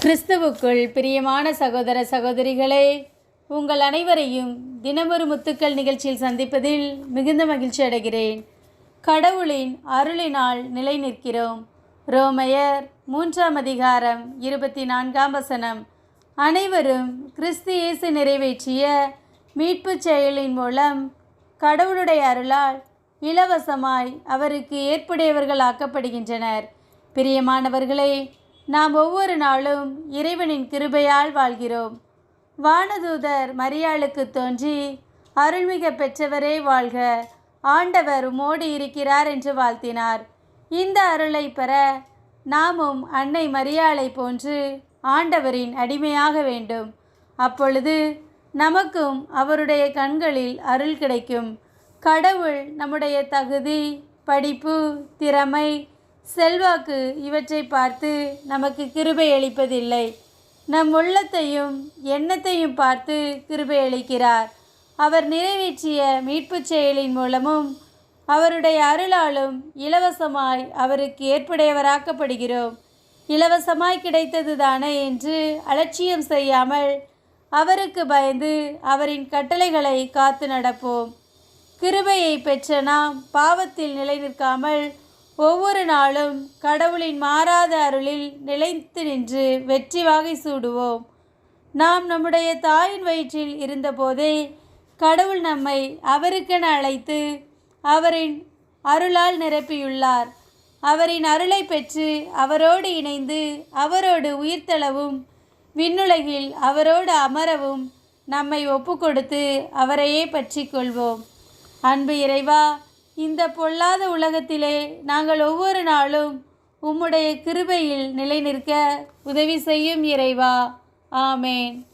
கிறிஸ்துவுக்குள் பிரியமான சகோதர சகோதரிகளே உங்கள் அனைவரையும் தினமொரு முத்துக்கள் நிகழ்ச்சியில் சந்திப்பதில் மிகுந்த மகிழ்ச்சி அடைகிறேன். கடவுளின் அருளினால் நிலை நிற்கிறோம். ரோமையர் மூன்றாம் அதிகாரம் இருபத்தி நான்காம் வசனம். அனைவரும் கிறிஸ்து இயேசு நிறைவேற்றிய மீட்புச் செயலின் மூலம் கடவுளுடைய அருளால் இலவசமாய் அவருக்கு ஏற்புடையவர்கள் ஆக்கப்படுகின்றனர் பிரியமானவர்களே நாம் ஒவ்வொரு நாளும் இறைவனின் கிருபையால் வாழ்கிறோம். வானதூதர் மரியாளுக்கு தோன்றி அருள்மிக பெற்றவரே வாழ்க. ஆண்டவர் உமோடு இருக்கிறார் என்று வாழ்த்தினார். இந்த அருளை பெற நாமும் அன்னை மரியாளை போன்று ஆண்டவரின் அடிமையாக வேண்டும். அப்பொழுது நமக்கும் அவருடைய கண்களில் அருள் கிடைக்கும். கடவுள் நம்முடைய தகுதி படிப்பு திறமை செல்வாக்கு இவற்றை பார்த்து நமக்கு கிருபை அளிப்பதில்லை. நம் உள்ளத்தையும் எண்ணத்தையும் பார்த்து கிருபை அளிக்கிறார். அவர் நிறைவேற்றிய மீட்புச் செயலின் மூலமும் அவருடைய அருளாலும் இலவசமாய் அவருக்கு ஏற்புடையவராக்கப்படுகிறோம். இலவசமாய் கிடைத்தது தானே என்று அலட்சியம் செய்யாமல் அவருக்கு பயந்து அவரின் கட்டளைகளை காத்து நடப்போம். கிருபையை பெற்ற நாம் பாவத்தில் நிலை நிற்காமல் ஒவ்வொரு நாளும் கடவுளின் மாறாத அருளில் நிலைத்து நின்று வெற்றி வாகை சூடுவோம். நாம் நம்முடைய தாயின் வயிற்றில் இருந்தபோதே கடவுள் நம்மை அவருக்கென அழைத்து அவரின் அருளால் நிரப்பியுள்ளார். அவரின் அருளை பெற்று அவரோடு இணைந்து அவரோடு உயிர்த்தளவும் விண்ணுலகில் அவரோடு அமரவும் நம்மை ஒப்புக்கொடுத்து அவரையே பற்றி கொள்வோம். அன்பு இறைவா இந்த பொல்லாத உலகத்திலே நாங்கள் ஒவ்வொரு நாளும் உம்முடைய கிருபையில் நிலை நிற்க உதவி செய்யும் இறைவா. ஆமேன்.